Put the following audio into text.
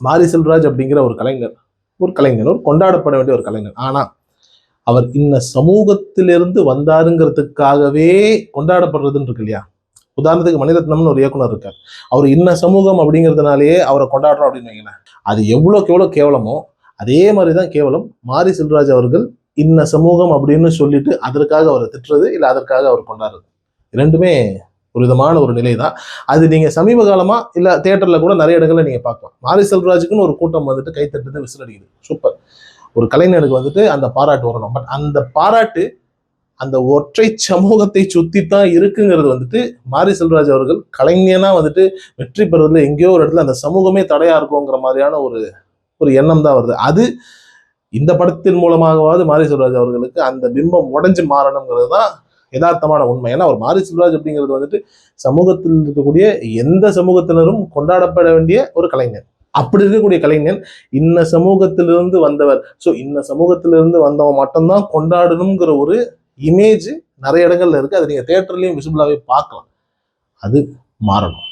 மாரி செல்வராஜ் அப்படிங்கிற ஒரு கலைஞர் ஒரு கலைஞர் ஒரு கொண்டாடப்பட வேண்டிய ஒரு கலைஞர். ஆனால் அவர் இன்ன சமூகத்திலிருந்து வந்தாருங்கிறதுக்காகவே கொண்டாடப்படுறதுன்னு இருக்கு இல்லையா? உதாரணத்துக்கு மணிரத்னம்னு ஒரு இயக்குனர் இருக்கார். அவர் இன்ன சமூகம் அப்படிங்கிறதுனாலேயே அவரை கொண்டாடுறோம் அப்படின்னு வைங்களேன். அது எவ்வளோக்கு எவ்வளோ கேவலமோ அதே மாதிரி தான் கேவலம் மாரி செல்வராஜ் அவர்கள் இன்ன சமூகம் அப்படின்னு சொல்லிட்டு அதற்காக அவரை திட்டுறது இல்லை அதற்காக அவர் கொண்டாடுறது. இரண்டுமே ஒரு விதமான ஒரு நிலை தான் அது நீங்கள் சமீப காலமாக இல்லை தேட்டரில் கூட நிறைய இடங்களில் நீங்கள் பார்க்கலாம். மாரி செல்வராஜுக்குன்னு ஒரு கூட்டம் வந்துட்டு கைத்தட்டுது தட்டுது விசில் அடிக்குது. சூப்பர். ஒரு கலைஞனுக்கு வந்துட்டு அந்த பாராட்டு வரணும். பட் அந்த பாராட்டு அந்த ஒற்றை சமூகத்தை சுத்தி தான் இருக்குங்கிறது வந்துட்டு மாரி செல்வராஜ் அவர்கள் கலைஞனா வந்துட்டு வெற்றி பெறுவதில் எங்கேயோ ஒரு இடத்துல அந்த சமூகமே தடையா இருக்குங்கிற மாதிரியான ஒரு ஒரு எண்ணம் தான் வருது. அது இந்த படத்தின் மூலமாகவாவது மாரி செல்வராஜ் அவர்களுக்கு அந்த பிம்பம் உடஞ்சு மாறணுங்கிறது தான் யதார்த்தமான உண்மை. ஏன்னா அவர் மாரி செல்வராஜ் அப்படிங்கிறது வந்துட்டு சமூகத்தில் இருக்கக்கூடிய எந்த சமூகத்தினரும் கொண்டாடப்பட வேண்டிய ஒரு கலைஞர் அப்படி இருக்கக்கூடிய கலைஞன் இன்ன சமூகத்திலிருந்து வந்தவர். ஸோ இன்ன சமூகத்திலிருந்து வந்தவன் மட்டும்தான் கொண்டாடணுங்கிற ஒரு இமேஜ் நிறைய இடங்கள்ல இருக்கு. அதை நீங்க தேட்டர்லயும் விசிபிளாவே பார்க்கலாம். அது மாறணும்.